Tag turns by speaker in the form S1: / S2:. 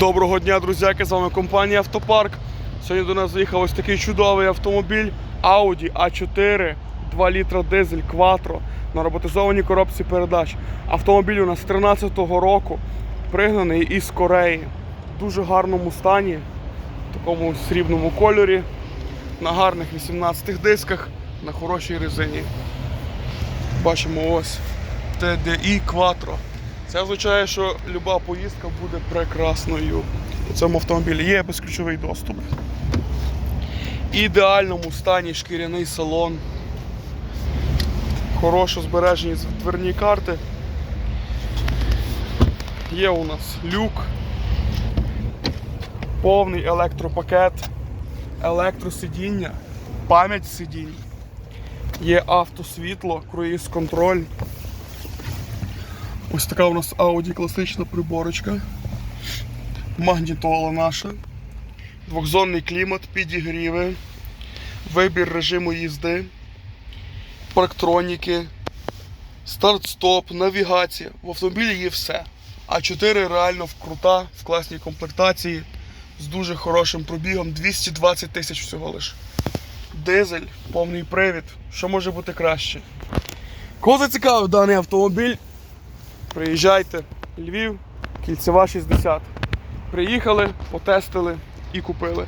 S1: Доброго дня, друзяки! З вами компанія Автопарк. Сьогодні до нас заїхав ось такий чудовий автомобіль Audi A4 2 літра дизель Quattro на роботизованій коробці передач. Автомобіль у нас 13-го року, пригнаний із Кореї. В дуже гарному стані, в такому срібному кольорі, на гарних 18 дисках, на хорошій резині. Бачимо ось TDI Quattro. Це означає, що люба поїздка буде прекрасною. У цьому автомобілі є безключовий доступ. Ідеальному стані шкіряний салон. Хорошо збережені дверні карти. Є у нас люк, повний електропакет, електросидіння, пам'ять сидінь. Є автосвітло, круїз контроль. Ось така у нас Audi класична приборочка. Магнітола наша. Двохзонний клімат, підігріви, вибір режиму їзди, парктроніки, старт-стоп, навігація. В автомобілі є все. А4 реально крута, в класній комплектації, з дуже хорошим пробігом, 220 тисяч всього лиш. Дизель, повний привід. Що може бути краще? Кого зацікавив даний автомобіль? Приїжджайте, Львів, кільцева 60. Приїхали, потестили і купили.